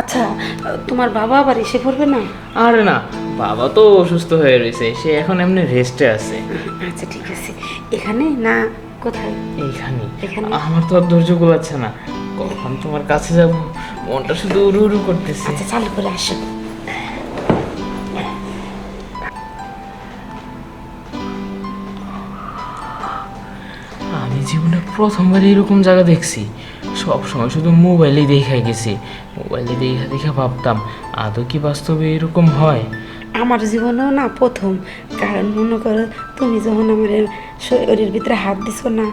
আচ্ছা তোমার বাবা আবার এসে পড়বে না? আরে না বাবা তো অসুস্থ হয়ে রয়েছে সে এখন এমনি রেস্টে আছে। আচ্ছা ঠিক আছে। এখানে না কোথায়? এইখানে। এখানে? আমার তো আর ধৈর্য গোলাচ্ছে না। কখন তোমার কাছে যাব? মনটা শুধু উড়ু উড়ু করতেছে। আচ্ছা চালু করে আসো। আমি জীবনে প্রথমবার এরকম জায়গা দেখছি। সব সময় শুধু মোবাইলে দেখা গেছি। মোবাইলে দেখা দেখা ভাবতাম, আদৌ কি বাস্তবে এরকম হয়? আমার জীবনেও না প্রথম, কারণ মনে করো তুমি যখন আমার শরীরের ভিতরে হাত দিছো না,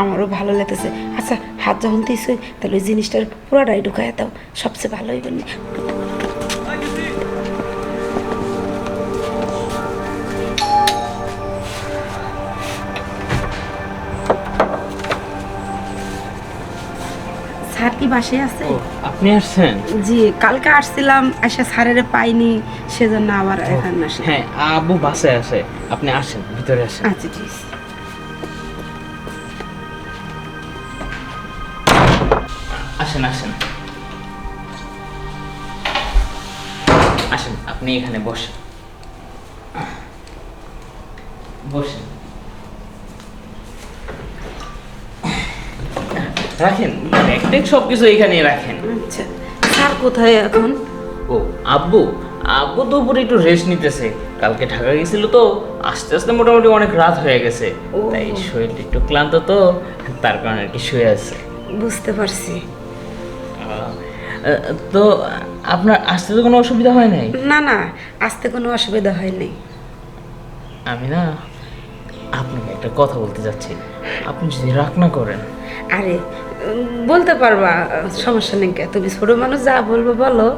আমারও ভালো লাগতেছে। আচ্ছা হাত যখন দিছো তাহলে ওই জিনিসটার পুরোটাই ঢুকায় দাও, সবচেয়ে ভালোই হইবে না স্যার কি বাসে আছে আপনি আসছেন? জি কালকে আসছিলাম আসে স্যারের পাইনি সেজন্য আবার এখানে আসি হ্যাঁ আবু বাসে আছে আপনি আসেন ভিতরে আসেন। আচ্ছা ঠিক আছে। আসেন আসেন। আসেন আপনি এখানে বসেন। বসেন। রাখেন? ব্যাগ ট্যাগ সব কিছু এখানে রাখেন। আচ্ছা স্যার কোথায় এখন? ও আব্বু আব্বু তো উপরে একটু রেস্ট নিতেছে। কালকে ঢাকা গেছিল তো আস্তে আস্তে মোটামুটি অনেক রাত হয়ে গেছে। তাই শরীরটা একটু ক্লান্ত তো তার কারণে আর কি শুয়ে আছে। বুঝতে পারছি। তো আপনার আসতে তো কোনো অসুবিধা হয় নাই? না না আসতে কোনো অসুবিধা হয়নি আমি না আপনাকে একটা কথা বলতে যাচ্ছি। আপনি যদি রাগ না করেন। আরে বলতে পারবা সমস্যা নেই কে? তুমি ছোট মানুষ যা বলব বলো।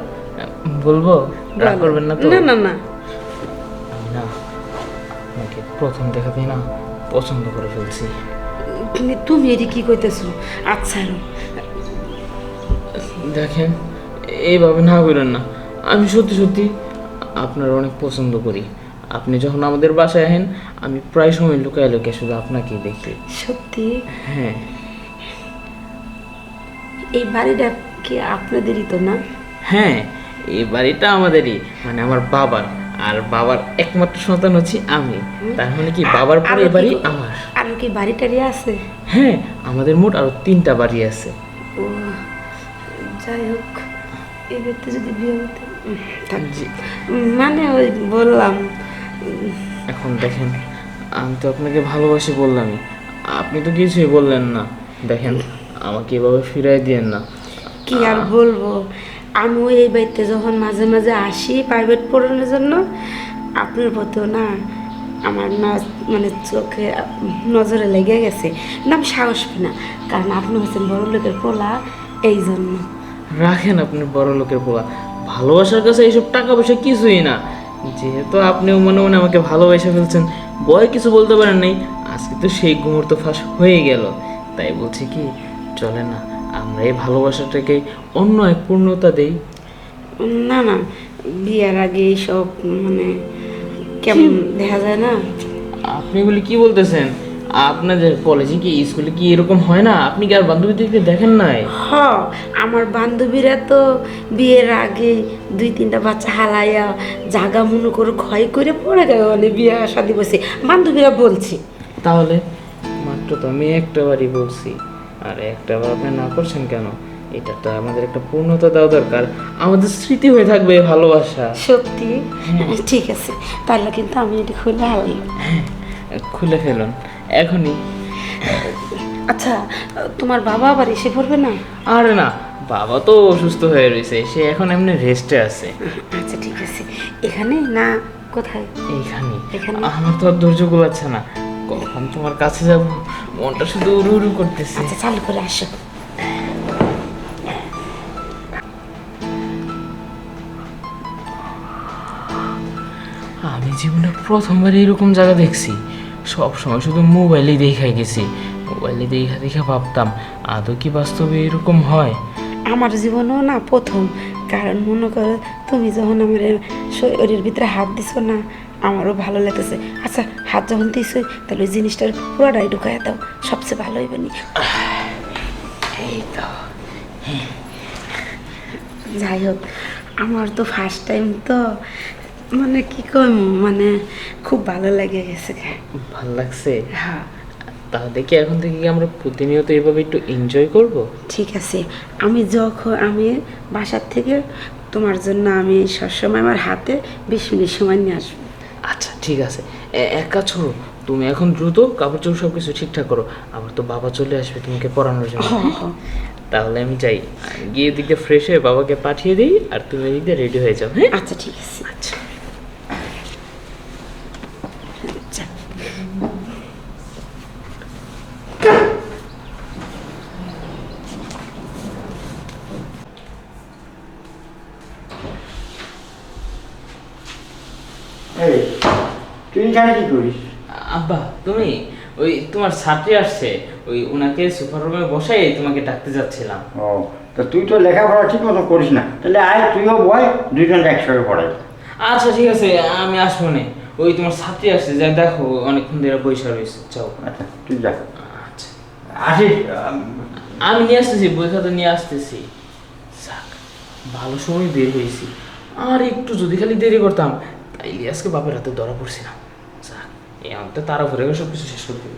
বলব? রাগ করবেন না তো? না না না। আমি না আপনাকে প্রথম দেখাতেই না পছন্দ করে ফেলছি। তুমি তুমি এটি কি কইতেছো? আচ্ছা দেখেন এইভাবে না করেন না। আমি সত্যি সত্যি আপনার অনেক পছন্দ করি। আপনি যখন আমাদের বাসায় আসেন আমি প্রায় সময় লুকায় লুকিয়ে শুধু আপনাকেই দেখি। সত্যি? হ্যাঁ। এই বাড়িটা কি আপনাদেরই তো না? হ্যাঁ এই বাড়িটা আমাদেরই মানে আমার বাবার। আর বাবার একমাত্র সন্তান হচ্ছে আমি। তার মানে কি বাবার পরে বাড়ি আমার। আর কি বাড়ি টাড়ি আছে? হ্যাঁ আমাদের মোট আরও তিনটা বাড়ি আছে। ও যাই হোক এই ব্যক্তি যদি বিয়ে হতে মানে ওই বললাম এখন দেখেন আমি তো আপনাকে ভালোবাসি বললামই। আপনি তো কিছুই বললেন না। দেখেন আমাকে এভাবে ফিরাই দিয়েন না। কি আর বলব? আমিও এই বাড়িতে যখন মাঝে মাঝে আসি প্রাইভেট পড়ানোর জন্য আপনার প্রতিও না আমার নজ মানে চোখে নজরে লেগে গেছে। না আমি সাহস পাই না কারণ আপনি হচ্ছেন বড় লোকের পোলা এই জন্য। রাখেন আপনি বড় লোকের পোলা। ভালোবাসার কাছে এইসব টাকা পয়সা কিছুই না। যেহেতু আপনিও মনে মনে আমাকে ভালোবেসে ফেলছেন বয় কিছু বলতে পারেন নাই। আজকে তো সেই মুহূর্ত ফাঁস হয়ে গেল। তাই বলছি কি চলে না আমরা এই ভালোবাসাটাকে অন্য এক পূর্ণতা দেই। না না বিয়ার আগে এইসব মানে কেমন দেখা যায় না? আপনি এগুলি কি বলতেছেন? আপনাদের কলেজে কি স্কুলে কি এরকম হয় না? আপনি কি আর বান্ধবীদেরকে দেখেন নাই? হ আমার বান্ধবীরা তো বিয়ের আগে দুই তিনটা বাচ্চা হালাইয়া জাগা মনে করে ক্ষয় করে পড়ে গেল মানে বিয়ে শাদি বসে বান্ধবীরা বলছি। তাহলে মাত্র তো আমি একটা বারই বলছি। আর একটা বার আপনি না করছেন কেন? এটা তো আমাদের একটা পূর্ণতা দেওয়া দরকার। আমাদের স্মৃতি হয়ে থাকবে ভালোবাসা। সত্যি? ঠিক আছে। তাহলে কিন্তু আমি এটা খুলে আনলাম খুলে ফেলুন। এখনই। আচ্ছা তোমার বাবা আবার এসে পড়বে না? আরে না বাবা তো অসুস্থ হয়ে রয়েছে সে এখন এমনি রেস্টে আছে। আচ্ছা ঠিক আছে। এখানে না কোথায়? এইখানে। এখানে? আমার তো আর ধৈর্য গোলাচ্ছে না। কখন তোমার কাছে যাব? মনটা শুধু উড়ু উড়ু করতেছে। আচ্ছা চালু করে আসো। আমি জীবনে প্রথমবার এরকম জায়গা দেখছি। সব সময় শুধু মোবাইলে দেখাই গেছি। মোবাইলে দেখা দেখা ভাবতাম আদৌ কি বাস্তবে এরকম হয়? আমার জীবনেও না প্রথম কারণ মনে করো তুমি যখন আমার শরীরের ভিতরে হাত দিছো না আমারও ভালো লাগতেছে। আচ্ছা হাত যখন দিছো তাহলে ওই জিনিসটার পুরোটাই ঢুকায় দাও সবচেয়ে ভালো হইবে নি। এই তো। যাই হোক আমার তো ফার্স্ট টাইম তো। মানে কি কম মানে খুব ভালো লেগে গেছে। ভালো লাগছে? হ্যাঁ। তাহলে কি এখন থেকে কি আমরা প্রতিনিয়ত এভাবে একটু এনজয় করব? ঠিক আছে। আমি যখন আমি বাসার থেকে তোমার জন্য আমি সবসময় আমার হাতে বিশ মিনিট সময় নিয়ে আসব। আচ্ছা ঠিক আছে। এক কাজ করো তুমি এখন দ্রুত কাপড় চোপড় সব কিছু ঠিকঠাক করো আবার তো বাবা চলে আসবে তোমাকে পড়ানোর জন্য। হ্যাঁ, হ্যাঁ। তাহলে আমি যাই। গিয়ে দিকে ফ্রেশ হয়ে বাবাকে পাঠিয়ে দিই আর তুমি এদিক দিয়ে রেডি হয়ে যাও হ্যাঁ? আচ্ছা ঠিক আছে। আচ্ছা। আচ্ছা। তুই এখানে কি করিস? আব্বা তুমি ওই তোমার ছাত্রী আসছে ওই ওনাকে সুপার রুমে বসাই তোমাকে ডাকতে যাচ্ছিলাম। ও তা তুই তো লেখাপড়া ঠিক মতো করিস না। তাহলে আয় তুইও বয় দুজন একসঙ্গে পড়াই। আচ্ছা ঠিক আছে আমি আসব না। ওই তোমার ছাত্রী আসছে যা দেখো অনেকক্ষণ ধরে বৈশা রয়েছে। যাও। আচ্ছা তুই যা। আচ্ছা। আসিস আমি নিয়ে আসতেছি বই খাতা নিয়ে আসতেছি। যাক ভালো সময় বের হয়েছি। আর একটু যদি খালি দেরি করতাম তাইলে আজকে বাপের হাতে ধরা পড়ছিলাম যাক এই আমাকে তারা ভরে সব কিছু শেষ করে দিল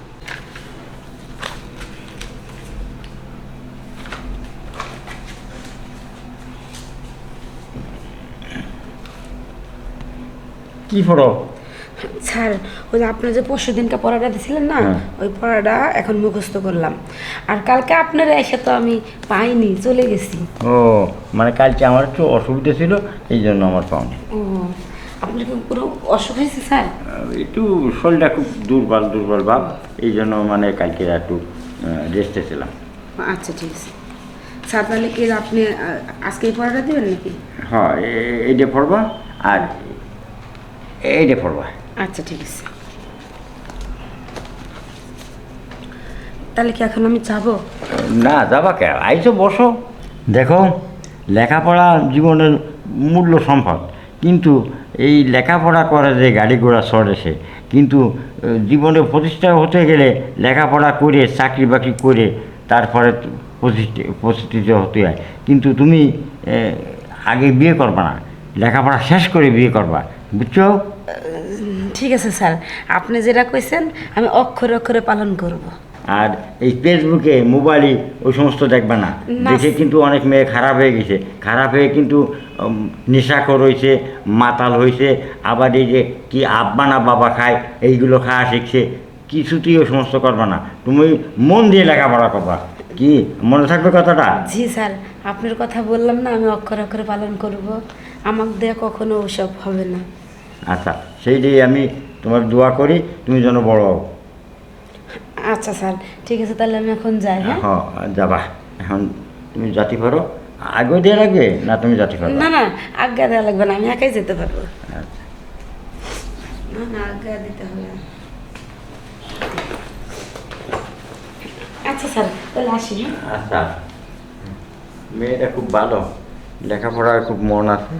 কি পড়ো? স্যার ওই যে আপনার যে পরশু দিনকে পড়াটা দিয়েছিলেন না হ্যাঁ। ওই পড়াটা এখন মুখস্থ করলাম। আর কালকে আপনারা এসে তো আমি পাইনি চলে গেছি। ও মানে কালকে আমার একটু অসুবিধা ছিল এই জন্য আমার পাওনি। ও আপনার কি পুরো অসুখ হয়েছে স্যার? একটু শরীরটা খুব দুর্বল দুর্বল ভাব এই জন্য মানে কালকে একটু রেস্টে ছিলাম। আচ্ছা ঠিক আছে। স্যার তাহলে কি আপনি আজকে এই পড়াটা দেবেন নাকি? হ্যাঁ এইটা পড়বা আর এইটা পড়বা। আচ্ছা ঠিক আছে। তাহলে কি এখন আমি যাব? না যাবা কে? আইসো বসো। দেখো লেখাপড়া জীবনের মূল্য সম্পদ। কিন্তু এই লেখাপড়া করে যে গাড়ি ঘোড়া চড়ে সে কিন্তু জীবনে প্রতিষ্ঠা হতে গেলে লেখাপড়া করে চাকরি বাকরি করে তারপরে প্রতিষ্ঠিত হতে হয়। কিন্তু তুমি আগে বিয়ে করবা না। লেখাপড়া শেষ করে বিয়ে করবা। বুঝছ? ঠিক আছে স্যার আপনি যেটা কইছেন আমি অক্ষরে অক্ষরে পালন করব। আর এই ফেসবুকে মোবাইলে ওই সমস্ত দেখবে না। দেখে কিন্তু অনেক মেয়ে খারাপ হয়ে গেছে। খারাপ হয়ে কিন্তু নেশাখোর হয়েছে মাতাল হয়েছে আবার এই যে কি আব্বা না বাবা খায় এইগুলো খাওয়া শিখছে কিছুতেই ওই সমস্ত করবে না। তুমি মন দিয়ে লেখাপড়া করবা। কি মনে থাকবে কথাটা? জি স্যার আপনার কথা বললাম না আমি অক্ষরে অক্ষরে পালন করব। আমার দেয়া কখনো ওসব হবে না। আচ্ছা সেই দিয়ে আমি তোমার দোয়া করি তুমি যেন বড় হও। আচ্ছা স্যার ঠিক আছে তাহলে আমি এখন যাই হ্যাঁ? হ্যাঁ যাবা। এখন তুমি জাতি পারো। আগে দিয়ে লাগবে না তুমি জাতি পারো না না আজ্ঞা দেওয়া লাগবে না আমি একাই যেতে পারব। আচ্ছা। না না আজ্ঞা দিতে হবে আচ্ছা স্যার তাহলে আসি হ্যাঁ? আচ্ছা। মেয়েটা খুব ভালো লেখাপড়ার খুব মন আছে।